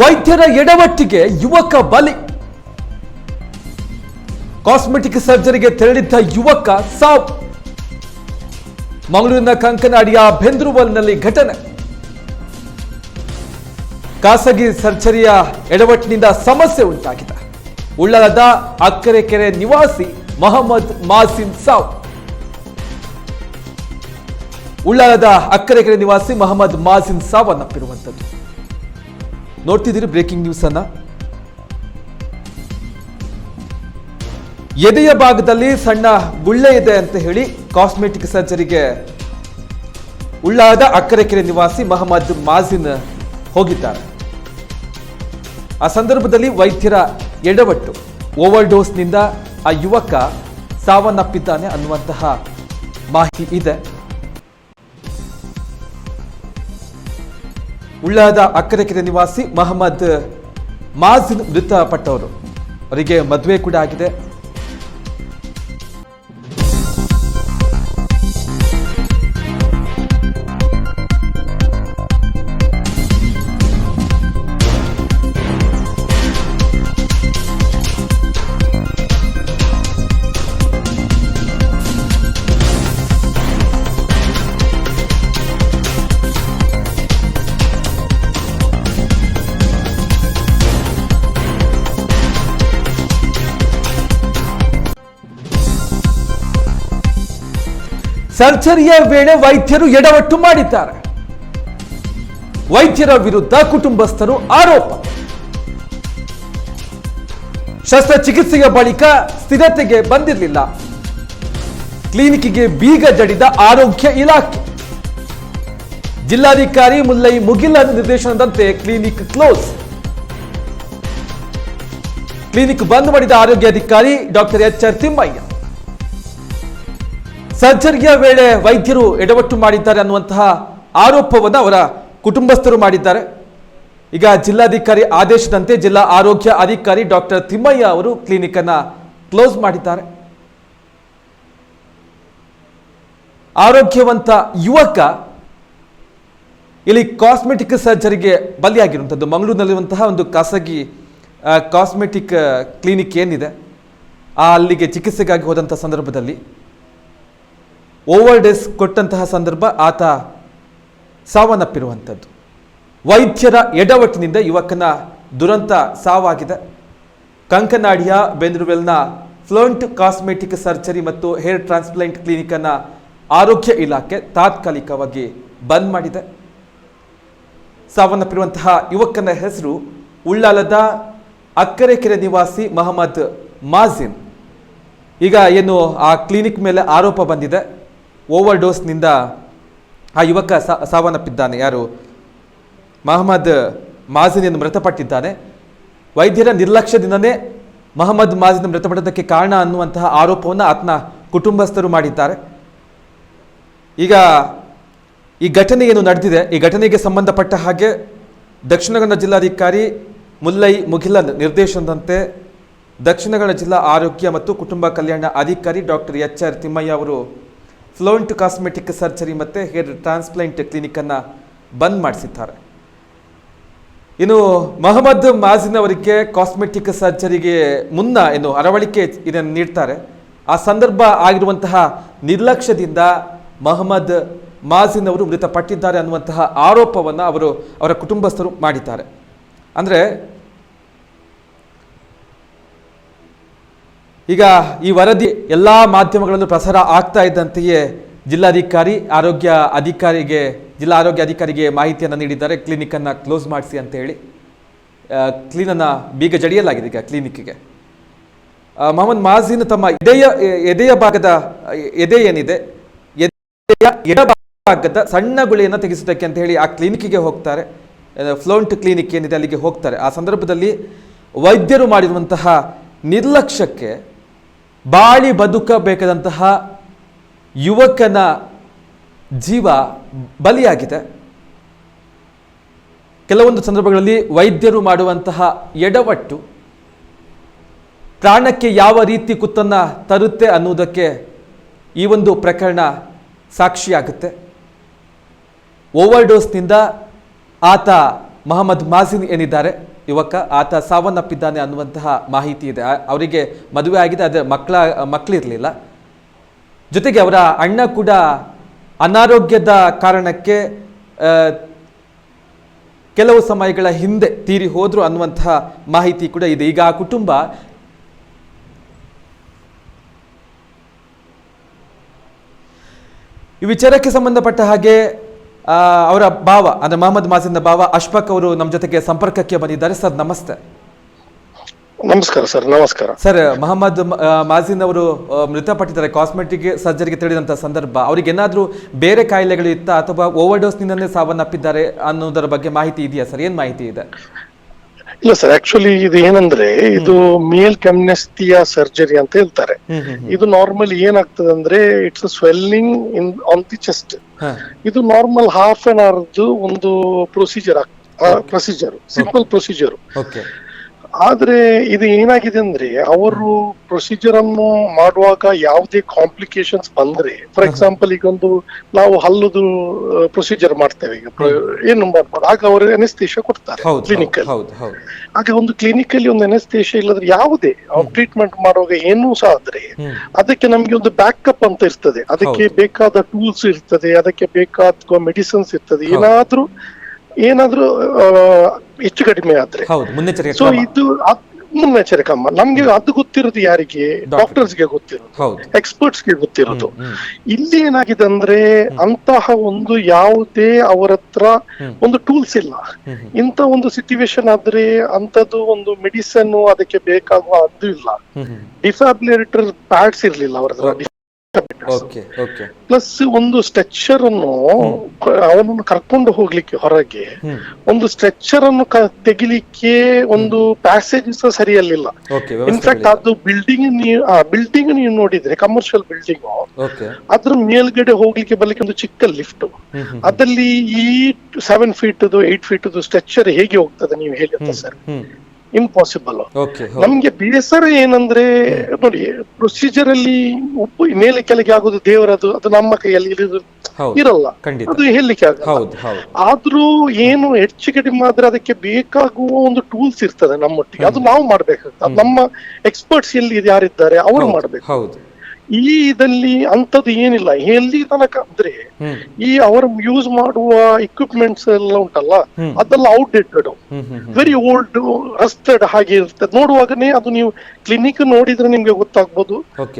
ವೈದ್ಯರ ಎಡವಟ್ಟಿಗೆ ಯುವಕ ಬಲಿ. ಕಾಸ್ಮೆಟಿಕ್ ಸರ್ಜರಿಗೆ ತೆರಳಿದ್ದ ಯುವಕ ಸಾವು. ಮಂಗಳೂರಿನ ಕಂಕನಾಡಿಯ ಬೆಂದ್ರುವಲ್ನಲ್ಲಿ ಘಟನೆ. ಖಾಸಗಿ ಸರ್ಜರಿಯ ಎಡವಟ್ಟಿನಿಂದ ಸಮಸ್ಯೆ ಉಂಟಾಗಿದೆ. ಉಳ್ಳಾಲದ ಅಕ್ಕರೆಕೆರೆ ನಿವಾಸಿ ಮೊಹಮ್ಮದ್ ಮಾಸಿನ್ ಸಾವು. ಉಳ್ಳಾಲದ ಅಕ್ಕರೆಕೆರೆ ನಿವಾಸಿ ಮೊಹಮ್ಮದ್ ಮಾಸಿನ್ ಸಾವನ್ನಪ್ಪಿರುವಂಥದ್ದು. ನೋಡ್ತಿದ್ದೀರಿ ಬ್ರೇಕಿಂಗ್ ನ್ಯೂಸ್ ಅನ್ನ? ಎದೆಯ ಭಾಗದಲ್ಲಿ ಸಣ್ಣ ಗುಳ್ಳೆ ಇದೆ ಅಂತ ಹೇಳಿ ಕಾಸ್ಮೆಟಿಕ್ ಸರ್ಜರಿಗೆ ಉಳ್ಳಾದ ಅಕ್ಕರೆಕೆರೆ ನಿವಾಸಿ ಮಹಮ್ಮದ್ ಮಾಜಿನ್ ಹೋಗಿದ್ದಾರೆ. ಆ ಸಂದರ್ಭದಲ್ಲಿ ವೈದ್ಯರ ಎಡವಟ್ಟು ಓವರ್ ಡೋಸ್ನಿಂದ ಆ ಯುವಕ ಸಾವನ್ನಪ್ಪಿದ್ದಾನೆ ಅನ್ನುವಂತಹ ಮಾಹಿತಿ ಇದೆ. ಉಳ್ಳಾದ ಅಕ್ಕರೆಕೆರೆ ನಿವಾಸಿ ಮಹಮ್ಮದ್ ಮಾಜಿನ್ ಮೃತಪಟ್ಟವರು. ಅವರಿಗೆ ಮದುವೆ ಕೂಡ ಆಗಿದೆ. ಸರ್ಜರಿಯ ವೇಳೆ ವೈದ್ಯರು ಎಡವಟ್ಟು ಮಾಡಿದ್ದಾರೆ. ವೈದ್ಯರ ವಿರುದ್ಧ ಕುಟುಂಬಸ್ಥರು ಆರೋಪ. ಶಸ್ತ್ರಚಿಕಿತ್ಸೆಯ ಬಳಿಕ ಸ್ಥಿರತೆಗೆ ಬಂದಿರಲಿಲ್ಲ. ಕ್ಲಿನಿಕ್ಗೆ ಬೀಗ ಜಡಿದ ಆರೋಗ್ಯ ಇಲಾಖೆ. ಜಿಲ್ಲಾಧಿಕಾರಿ ಮುಲ್ಲೈ ಮುಗಿಲ ನಿರ್ದೇಶನದಂತೆ ಕ್ಲಿನಿಕ್ ಕ್ಲೋಸ್. ಕ್ಲಿನಿಕ್ ಬಂದ್ ಮಾಡಿದ ಆರೋಗ್ಯ ಅಧಿಕಾರಿ ಡಾಕ್ಟರ್ ಎಚ್ ಆರ್ ತಿಮ್ಮಯ್ಯ. ಸರ್ಜರಿಯ ವೇಳೆ ವೈದ್ಯರು ಎಡವಟ್ಟು ಮಾಡಿದ್ದಾರೆ ಅನ್ನುವಂತಹ ಆರೋಪವನ್ನು ಅವರ ಕುಟುಂಬಸ್ಥರು ಮಾಡಿದ್ದಾರೆ. ಈಗ ಜಿಲ್ಲಾಧಿಕಾರಿ ಆದೇಶದಂತೆ ಜಿಲ್ಲಾ ಆರೋಗ್ಯ ಅಧಿಕಾರಿ ಡಾಕ್ಟರ್ ತಿಮ್ಮಯ್ಯ ಅವರು ಕ್ಲಿನಿಕ್ ಅನ್ನ ಕ್ಲೋಸ್ ಮಾಡಿದ್ದಾರೆ. ಆರೋಗ್ಯವಂತ ಯುವಕ ಇಲ್ಲಿ ಕಾಸ್ಮೆಟಿಕ್ ಸರ್ಜರಿಗೆ ಬಲಿಯಾಗಿರುವಂಥದ್ದು ಮಂಗಳೂರಿನಲ್ಲಿರುವಂತಹ ಒಂದು ಖಾಸಗಿ ಕಾಸ್ಮೆಟಿಕ್ ಕ್ಲಿನಿಕ್ ಏನಿದೆ, ಆ, ಅಲ್ಲಿಗೆ ಚಿಕಿತ್ಸೆಗಾಗಿ ಹೋದಂಥ ಸಂದರ್ಭದಲ್ಲಿ. ಓವರ್ ಡೇಸ್ ಕೊಟ್ಟಂತಹ ಸಂದರ್ಭ ಆತ ಸಾವನ್ನಪ್ಪಿರುವಂಥದ್ದು. ವೈದ್ಯರ ಎಡವಟ್ಟಿನಿಂದ ಯುವಕನ ದುರಂತ ಸಾವಾಗಿದೆ. ಕಂಕನಾಡಿಯ ಬೆಂದ್ರುವೆಲ್ನ ಫ್ಲೋಂಟ್ ಕಾಸ್ಮೆಟಿಕ್ ಸರ್ಜರಿ ಮತ್ತು ಹೇರ್ ಟ್ರಾನ್ಸ್ಪ್ಲಾಂಟ್ ಕ್ಲಿನಿಕನ್ನು ಆರೋಗ್ಯ ಇಲಾಖೆ ತಾತ್ಕಾಲಿಕವಾಗಿ ಬಂದ್ ಮಾಡಿದೆ. ಸಾವನ್ನಪ್ಪಿರುವಂತಹ ಯುವಕನ ಹೆಸರು ಉಳ್ಳಾಲದ ಅಕ್ಕರೆಕೆರೆ ನಿವಾಸಿ ಮಹಮ್ಮದ್ ಮಾಜಿನ್ ಈಗ ಏನು ಆ ಕ್ಲಿನಿಕ್ ಮೇಲೆ ಆರೋಪ ಬಂದಿದೆ. ಓವರ್ ಡೋಸ್ನಿಂದ ಆ ಯುವಕ ಸಾವನ್ನಪ್ಪಿದ್ದಾನೆ. ಯಾರು? ಮಹಮ್ಮದ್ ಮಾಜಿನ್ ಎಂದು ಮೃತಪಟ್ಟಿದ್ದಾನೆ. ವೈದ್ಯರ ನಿರ್ಲಕ್ಷ್ಯದಿಂದನೇ ಮಹಮ್ಮದ್ ಮಾಜಿನ್ ಮೃತಪಟ್ಟದಕ್ಕೆ ಕಾರಣ ಅನ್ನುವಂತಹ ಆರೋಪವನ್ನು ಆತನ ಕುಟುಂಬಸ್ಥರು ಮಾಡಿದ್ದಾರೆ. ಈಗ ಈ ಘಟನೆ ಏನು ನಡೆದಿದೆ? ಈ ಘಟನೆಗೆ ಸಂಬಂಧಪಟ್ಟ ಹಾಗೆ ದಕ್ಷಿಣ ಕನ್ನಡ ಜಿಲ್ಲಾಧಿಕಾರಿ ಮುಲ್ಲೈ ಮುಗಿಲನ್ ನಿರ್ದೇಶನದಂತೆ ದಕ್ಷಿಣ ಕನ್ನಡ ಜಿಲ್ಲಾ ಆರೋಗ್ಯ ಮತ್ತು ಕುಟುಂಬ ಕಲ್ಯಾಣ ಅಧಿಕಾರಿ ಡಾಕ್ಟರ್ ಎಚ್ ಆರ್ ತಿಮ್ಮಯ್ಯ ಅವರು ಫ್ಲೋಂಟ್ ಕಾಸ್ಮೆಟಿಕ್ ಸರ್ಜರಿ ಮತ್ತು ಹೇರ್ ಟ್ರಾನ್ಸ್ಪ್ಲಾಂಟ್ ಕ್ಲಿನಿಕನ್ನು ಬಂದ್ ಮಾಡಿಸಿದ್ದಾರೆ. ಇನ್ನು ಮೊಹಮ್ಮದ್ ಮಾಜಿನ್ ಅವರಿಗೆ ಕಾಸ್ಮೆಟಿಕ್ ಸರ್ಜರಿಗೆ ಮುನ್ನ ಏನು ಅರವಳಿಕೆ ಇದನ್ನು ನೀಡ್ತಾರೆ. ಆ ಸಂದರ್ಭ ಆಗಿರುವಂತಹ ನಿರ್ಲಕ್ಷ್ಯದಿಂದ ಮೊಹಮ್ಮದ್ ಮಾಜಿನ್ ಅವರು ಮೃತಪಟ್ಟಿದ್ದಾರೆ ಅನ್ನುವಂತಹ ಆರೋಪವನ್ನು ಅವರು ಅವರ ಕುಟುಂಬಸ್ಥರು ಮಾಡಿದ್ದಾರೆ. ಅಂದರೆ ಈಗ ಈ ವರದಿ ಎಲ್ಲ ಮಾಧ್ಯಮಗಳಲ್ಲೂ ಪ್ರಸಾರ ಆಗ್ತಾ ಇದ್ದಂತೆಯೇ ಜಿಲ್ಲಾಧಿಕಾರಿ, ಆರೋಗ್ಯ ಅಧಿಕಾರಿಗೆ, ಜಿಲ್ಲಾ ಆರೋಗ್ಯ ಅಧಿಕಾರಿಗೆ ಮಾಹಿತಿಯನ್ನು ನೀಡಿದ್ದಾರೆ. ಕ್ಲಿನಿಕನ್ನು ಕ್ಲೋಸ್ ಮಾಡಿಸಿ ಅಂತ ಹೇಳಿ ಕ್ಲೀನನ್ನು ಬೀಗ ಜಡಿಯಲಾಗಿದೆ ಈಗ ಕ್ಲಿನಿಕ್ಗೆ ಮೊಹಮ್ಮದ್ ಮಾಜಿನ್ ತಮ್ಮ ಎದೆಯ ಎದೆಯ ಭಾಗದ, ಎದೆ ಏನಿದೆ? ಎದೆಯ ಎಡಭಾಗದ ಸಣ್ಣ ಗುಳಿಯನ್ನು ತೆಗೆಸೋದಕ್ಕೆ ಅಂತ ಹೇಳಿ ಆ ಕ್ಲಿನಿಕ್ಗೆ ಹೋಗ್ತಾರೆ. ಫ್ಲೋಂಟ್ ಕ್ಲಿನಿಕ್ ಏನಿದೆ ಅಲ್ಲಿಗೆ ಹೋಗ್ತಾರೆ. ಆ ಸಂದರ್ಭದಲ್ಲಿ ವೈದ್ಯರು ಮಾಡಿರುವಂತಹ ನಿರ್ಲಕ್ಷ್ಯಕ್ಕೆ ಬಾಳಿ ಬದುಕಬೇಕಾದಂತಹ ಯುವಕನ ಜೀವ ಬಲಿಯಾಗಿದೆ. ಕೆಲವೊಂದು ಸಂದರ್ಭಗಳಲ್ಲಿ ವೈದ್ಯರು ಮಾಡುವಂತಹ ಎಡವಟ್ಟು ಪ್ರಾಣಕ್ಕೆ ಯಾವ ರೀತಿ ಕುತ್ತನ್ನು ತರುತ್ತೆ ಅನ್ನುವುದಕ್ಕೆ ಈ ಒಂದು ಪ್ರಕರಣ ಸಾಕ್ಷಿಯಾಗುತ್ತೆ. ಓವರ್ ಡೋಸ್ನಿಂದ ಆತ ಮಹಮ್ಮದ್ ಮಾಜಿನ್ ಏನಿದ್ದಾರೆ? ಯುವಕ, ಆತ ಸಾವನ್ನಪ್ಪಿದ್ದಾನೆ ಅನ್ನುವಂತಹ ಮಾಹಿತಿ ಇದೆ. ಅವರಿಗೆ ಮದುವೆ ಆಗಿದೆ ಅದೇ ಮಕ್ಕಳ, ಮಕ್ಕಳಿರಲಿಲ್ಲ. ಜೊತೆಗೆ ಅವರ ಅಣ್ಣ ಕೂಡ ಅನಾರೋಗ್ಯದ ಕಾರಣಕ್ಕೆ ಕೆಲವು ಸಮಯಗಳ ಹಿಂದೆ ತೀರಿ ಹೋದರು ಅನ್ನುವಂತಹ ಮಾಹಿತಿ ಕೂಡ ಇದೆ. ಈಗ ಆ ಕುಟುಂಬ ಈ ವಿಚಾರಕ್ಕೆ ಸಂಬಂಧಪಟ್ಟ ಹಾಗೆ ಅವರ ಭಾವ ಅಂದ್ರೆ ಮಹಮ್ಮದ್ ಮಾಜಿನ್ನ ಭಾವ ಅಶ್ಫಕ್ ಅವರು ನಮ್ಮ ಜೊತೆಗೆ ಸಂಪರ್ಕಕ್ಕೆ ಬಂದಿದ್ದಾರೆ. ಸರ್ ನಮಸ್ತೆ. ನಮಸ್ಕಾರ ಸರ್ ನಮಸ್ಕಾರ. ಸರ್ ಮಹಮ್ಮದ್ ಮಾಜಿನ್ ಅವರು ಮೃತಪಟ್ಟಿದ್ದಾರೆ. ಕಾಸ್ಮೆಟಿಕ್ ಸರ್ಜರಿಗೆ ತೆರಳಿದಂತ ಸಂದರ್ಭ. ಅವರಿಗೆ ಏನಾದ್ರೂ ಬೇರೆ ಕಾಯಿಲೆಗಳು ಇತ್ತ ಅಥವಾ ಓವರ್ ಡೋಸ್ ನಿಂದನೇ ಸಾವನ್ನಪ್ಪಿದ್ದಾರೆ ಅನ್ನೋದರ ಬಗ್ಗೆ ಮಾಹಿತಿ ಇದೆಯಾ ಸರ್? ಏನ್ ಮಾಹಿತಿ ಇದೆ? ಇಲ್ಲ ಸರ್ ಆಕ್ಚುಲಿ ಇದು ಏನಂದ್ರೆ ಇದು ಮೇಲ್ ಕೆಮ್ನೆಸ್ತಿಯಾ ಸರ್ಜರಿ ಅಂತ ಹೇಳ್ತಾರೆ. ಇದು ನಾರ್ಮಲ್ ಏನಾಗ್ತದೆ ಅಂದ್ರೆ it's swelling in on the chest. ಇದು ನಾರ್ಮಲ್ ಹಾಫ್ ಅನ್ ಅವರ್ದು ಒಂದು procedure procedure simple procedure okay ಆದ್ರೆ ಇದು ಏನಾಗಿದೆ ಅಂದ್ರೆ ಅವರು ಪ್ರೊಸೀಜರ್ ಅನ್ನು ಮಾಡುವಾಗ ಯಾವುದೇ ಕಾಂಪ್ಲಿಕೇಶನ್ಸ್ ಬಂದ್ರೆ ಫಾರ್ ಎಕ್ಸಾಂಪಲ್ ಈಗ ಒಂದು ನಾವು ಹಲ್ಲುದು ಪ್ರೊಸೀಜರ್ ಮಾಡ್ತೇವೆ ಈಗ ಏನು ಮಾಡ್ಬೋದು? ಆಗ ಅವರು ಅನೆಸ್ತೇಶ ಕೊಡ್ತಾರೆ ಕ್ಲಿನಿಕ್ ಅಲ್ಲಿ ಆಗ ಒಂದು ಕ್ಲಿನಿಕ್ ಅಲ್ಲಿ ಒಂದು ಅನೆಸ್ತೇಶ ಇಲ್ಲದ್ರೆ ಯಾವುದೇ ಟ್ರೀಟ್ಮೆಂಟ್ ಮಾಡುವಾಗ ಏನು ಸಹ ಆದ್ರೆ ಅದಕ್ಕೆ ನಮ್ಗೆ ಒಂದು ಬ್ಯಾಕಪ್ ಅಂತ ಇರ್ತದೆ. ಅದಕ್ಕೆ ಬೇಕಾದ ಟೂಲ್ಸ್ ಇರ್ತದೆ ಅದಕ್ಕೆ ಬೇಕಾದ ಮೆಡಿಸಿನ್ಸ್ ಇರ್ತದೆ. ಏನಾದ್ರೂ ಏನಾದ್ರೂ ಹೆಚ್ಚು ಕಡಿಮೆ ಆದ್ರೆ. ಸೊ. ಇದು ಮುನ್ನೆಚ್ಚರಿಕೆ ನಮ್ಗೆ ಅದು ಗೊತ್ತಿರೋದು ಯಾರಿಗೆ? Doctor. ಡಾಕ್ಟರ್ಸ್ಗೆ ಗೊತ್ತಿರೋದು. ಎಕ್ಸ್ಪರ್ಟ್ಸ್ಗೆ ಗೊತ್ತಿರೋದು. ಇಲ್ಲಿ ಏನಾಗಿದೆ ಅಂದ್ರೆ ಅಂತಹ ಒಂದು ಯಾವುದೇ ಅವರ ಹತ್ರ ಒಂದು ಟೂಲ್ಸ್ ಇಲ್ಲ. ಇಂತ ಒಂದು ಸಿಚುವೇಶನ್ ಆದ್ರೆ ಅಂತದ್ದು ಒಂದು ಮೆಡಿಸನ್ ಅದಕ್ಕೆ ಬೇಕಾಗುವ ಅದು ಇಲ್ಲ. ಡಿಫಾಬ್ಲೇಟರ್ ಪ್ಯಾಡ್ಸ್ ಇರ್ಲಿಲ್ಲ ಅವರ ಹತ್ರ. ಪ್ಲಸ್ ಒಂದು ಸ್ಟ್ರೆಚರ್ ಅನ್ನು ಅವನನ್ನು ಕರ್ಕೊಂಡು ಹೋಗ್ಲಿಕ್ಕೆ ಹೊರಗೆ ಒಂದು ಸ್ಟ್ರೆಚರ್ ಅನ್ನು ತೆಗಿಲಿಕ್ಕೆ ಒಂದು ಪ್ಯಾಸೇಜ್ ಸಹ ಸರಿಯಲ್ಲಿಲ್ಲ. ಇನ್ಫ್ಯಾಕ್ಟ್ ಅದು ಬಿಲ್ಡಿಂಗ್ ನೀವು ಬಿಲ್ಡಿಂಗ್ ನೀವು ನೋಡಿದ್ರೆ ಕಮರ್ಷಿಯಲ್ ಬಿಲ್ಡಿಂಗ್ ಅದ್ರ ಮೇಲ್ಗಡೆ ಹೋಗ್ಲಿಕ್ಕೆ ಬರ್ಲಿಕ್ಕೆ ಒಂದು ಚಿಕ್ಕ ಲಿಫ್ಟ್. ಅದಲ್ಲಿ ಈ seven feet eight feet stretcher ಹೇಗೆ ಹೋಗ್ತದೆ ನೀವು ಹೇಳಿ ಅಂತ ಸರ್? ಇಂಪಾಸಿಬಲ್ ನಮ್ಗೆ ಬೇಸರ ಏನಂದ್ರೆ ನೋಡಿ ಪ್ರೊಸೀಜರ್ ಅಲ್ಲಿ ಉಪ್ಪು ಮೇಲೆ ಕೆಳಗೆ ಆಗೋದು ದೇವರದು ಅದು ನಮ್ಮ ಕೈಯಲ್ಲಿ ಇರೋದು ಇರಲ್ಲ. ಅದು ಹೇಳಲಿಕ್ಕೆ ಆಗಲ್ಲ. ಆದ್ರೂ ಏನು ಹೆಚ್ಚು ಕಡಿಮೆ ಆದ್ರೆ ಅದಕ್ಕೆ ಬೇಕಾಗುವ ಒಂದು ಟೂಲ್ಸ್ ಇರ್ತದೆ ನಮ್ಮೊಟ್ಟಿಗೆ. ಅದು ನಾವು ಮಾಡ್ಬೇಕಾಗ್ತದೆ. ನಮ್ಮ ಎಕ್ಸ್ಪರ್ಟ್ಸ್ ಎಲ್ಲಿ ಯಾರಿದ್ದಾರೆ ಅವರು ಮಾಡ್ಬೇಕು. ಈ ಇದಲ್ಲಿ ಅಂತದ್ದು ಏನಿಲ್ಲ. ಎಲ್ಲಿ ತನಕ ಅಂದ್ರೆ ಈ ಅವರು ಯೂಸ್ ಮಾಡುವ ಇಕ್ವಿಪ್ಮೆಂಟ್ಸ್ ಎಲ್ಲ ಉಂಟಲ್ಲ. ಅದೆಲ್ಲ ಔಟ್ಡೇಟೆಡ್ ವೆರಿ ಓಲ್ಡ್ ರಸ್ಟೆಡ್ ಹಾಗೆ ಇರ್ತದೆ ನೋಡುವಾಗನೇ ಅದು ನೀವು ಕ್ಲಿನಿಕ್ ನೋಡಿದ್ರೆ ನಿಮ್ಗೆ ಗೊತ್ತಾಗ್ಬೋದು.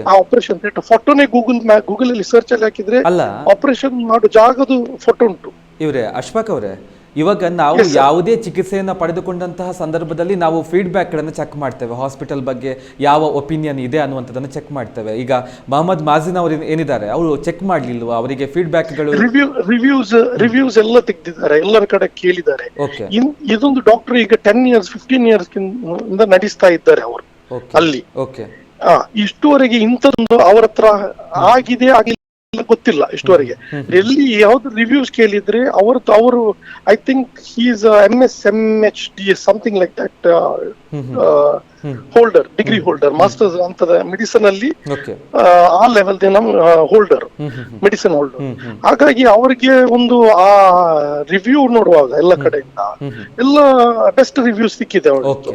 ಆ ಆಪರೇಷನ್ ಥಿಯೇಟರ್ ಫೋಟೋನೇ ಗೂಗಲ್ ಗೂಗಲ್ ಅಲ್ಲಿ ಸರ್ಚ್ ಅಲ್ಲಿ ಹಾಕಿದ್ರೆ ಆಪರೇಷನ್ ಮಾಡೋ ಜಾಗದು ಫೋಟೋ ಉಂಟು. ಇವ್ರೆ ಅಶ್ಫಾಕ್ ಅವರೇ ಇವಾಗ ನಾವು ಯಾವುದೇ ಚಿಕಿತ್ಸೆಯನ್ನು ಪಡೆದುಕೊಂಡಂತಹ ಸಂದರ್ಭದಲ್ಲಿ ನಾವು ಫೀಡ್ಬ್ಯಾಕ್ಗಳನ್ನು ಚೆಕ್ ಮಾಡ್ತೇವೆ. ಹಾಸ್ಪಿಟಲ್ ಬಗ್ಗೆ ಯಾವ ಒಪಿನಿಯನ್ ಇದೆ ಅನ್ನುವಂಥದ್ದನ್ನು ಚೆಕ್ ಮಾಡ್ತೇವೆ. ಈಗ ಮೊಹಮ್ಮದ್ ಮಾಜಿನ್ ಅವರು ಏನಿದ್ದಾರೆ? ಅವರು ಚೆಕ್ ಮಾಡ್ಲಿಲ್ವಾ? ಅವರಿಗೆ ಫೀಡ್ಬ್ಯಾಕ್ಗಳು ರಿವ್ಯೂ ರಿವ್ಯೂಸ್ ರಿವ್ಯೂಸ್ ಎಲ್ಲ ತೆಗೆದಿದ್ದಾರೆ. ಎಲ್ಲರ ಕಡೆ ಕೇಳಿದ್ದಾರೆ. ಇದೊಂದು ಡಾಕ್ಟರ್ ಈಗ ಟೆನ್ ಇಯರ್ಸ್ ಫಿಫ್ಟೀನ್ ಇಯರ್ಸ್ ನಡೆಸ್ತಾ ಇದ್ದಾರೆ ಅವರು. ಅಲ್ಲಿ. ಇಷ್ಟುವರೆಗೆ ಇಂಥದ್ದು ಅವರ ಹತ್ರ ಆಗಿದೆ ಆಗಿಲ್ಲ? ಗೊತ್ತಿಲ್ಲ ಇಷ್ಟುವರೆಗೆ. ಎಲ್ಲಿ ಯಾವ್ದು ರಿವ್ಯೂಸ್ ಕೇಳಿದ್ರೆ ಅವರು ಅವರು I think he's M S M H D something like that holder degree holder masters ಅಂತದ ಮೆಡಿಸಿನ್ ಅಲ್ಲಿ ಆ, level level holder medicine holder ಹಾಗಾಗಿ ಅವರಿಗೆ ಒಂದು ಆ ರಿವ್ಯೂ ನೋಡುವಾಗ ಎಲ್ಲ ಕಡೆಯಿಂದ ಎಲ್ಲ ಬೆಸ್ಟ್ ರಿವ್ಯೂ ಸಿಕ್ಕಿದೆ ಓಕೆ